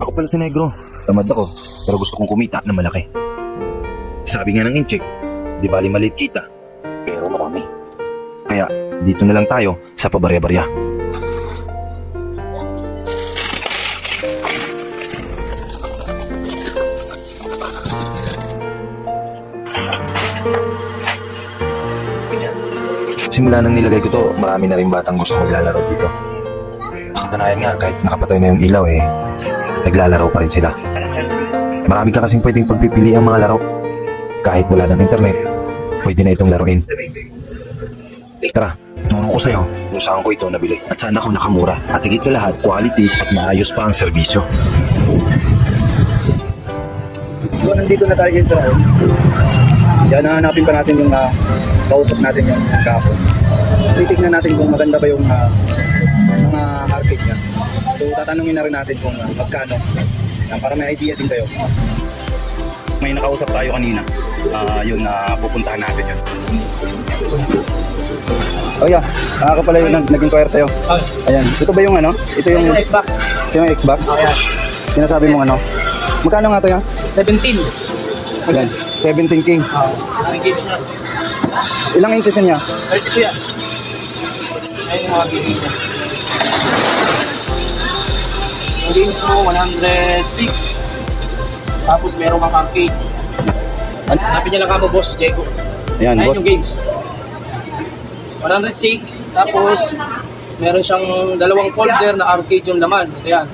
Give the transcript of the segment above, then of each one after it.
Ako pala si Negro. Tamad ako, pero gusto kong kumita na malaki. Sabi nga ng incheck, di bali maliit kita, pero marami. Kaya dito na lang tayo sa pabarya-barya. Simula nang nilagay ko to, marami na rin batang gusto maglalaro dito. Katunayan nga, kahit nakapatay na yung ilaw eh, naglalaro pa rin sila. Marami ka kasing pwedeng pagpipili ang mga laro. Kahit wala ng internet, pwede na itong laruin. Tara, turo ko sa'yo kung saan ko ito nabili. At saan ako nakamura. At higit sa lahat, quality at maayos pa ang serbisyo. So, nandito na tayo sa round. Yan, nahanapin pa natin yung uh, kausap natin yung kapo. Titignan natin kung maganda ba yung ah, mga. So, tatanungin na rin natin kung ah, magkano. Para may idea din kayo. May nakausap tayo kanina. Ah, yun na pupuntahan natin yun. Oh yeah, ako pala yung nag- nag-inquire sa'yo. Ayan, ito ba yung ano? Ito yung, Xbox. ito yung Xbox? Sinasabi mong ano? Magkano nga to yan? 17. Ayan, 17K. Oh, ang games na. Ilang inches niya? 32 yan. Ayun yung mga games niya. Yung games mo, 106. Tapos meron kang arcade. Hanapin niya lang kamo, boss, Diego. Ayan, Ayun boss. yung games. 106. Tapos, meron siyang dalawang folder na arcade yung laman. Ito yan.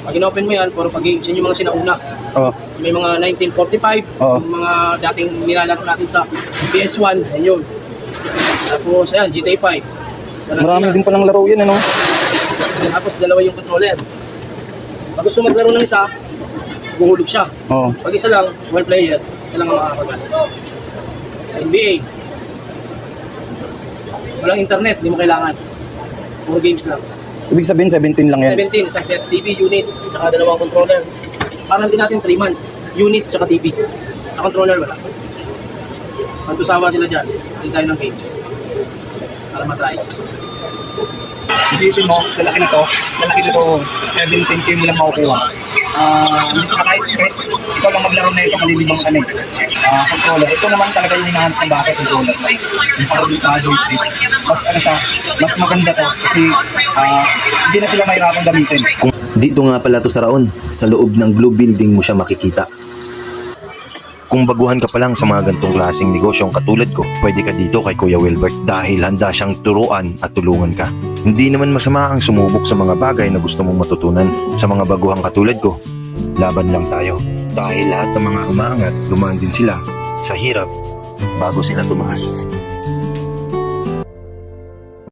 Pag in-open mo yan, puro pag-games. Yan yung mga sinauna. Oh, May mga 1945, Oo. yung mga dating nilalaro natin sa PS1, yan yun. Tapos, ayan, GTA 5. San marami din palang laro yan, ano? Tapos, dalawa yung controller. Pag gusto maglaro ng isa, buhulog siya. Oo. Pag isa lang, one player, isa lang ang makakagat. NBA. Walang internet, hindi mo kailangan. Puro games lang. Ibig sabihin, 17 lang yan. 17, isang set TV unit, tsaka dalawang controller. Parang din natin 3 months. Unit, tsaka TV. Sa controller, wala. Magtusawa sila dyan. Hindi tayo ng games. Para matry. Isipin mo, sa laki na to, sa laki na to, 17K mo lang makukuha. Ah, uh, na kahit, kahit ikaw lang maglaro na ito, malilibang ka na. Ah, controller. Ito naman talaga yung hinahanap ng bakit controller. Yung para dun sa joystick. Mas ano siya, mas maganda to kasi ah, hindi na sila mahirapan gamitin. Dito nga pala to sa Raon, sa loob ng Blue Building mo siya makikita. Kung baguhan ka pa lang sa mga gantong klaseng negosyong katulad ko, pwede ka dito kay Kuya Wilbert dahil handa siyang turuan at tulungan ka. Hindi naman masama ang sumubok sa mga bagay na gusto mong matutunan. Sa mga baguhang katulad ko, laban lang tayo. Dahil lahat ng mga umaangat, dumaan din sila sa hirap bago sila tumaas.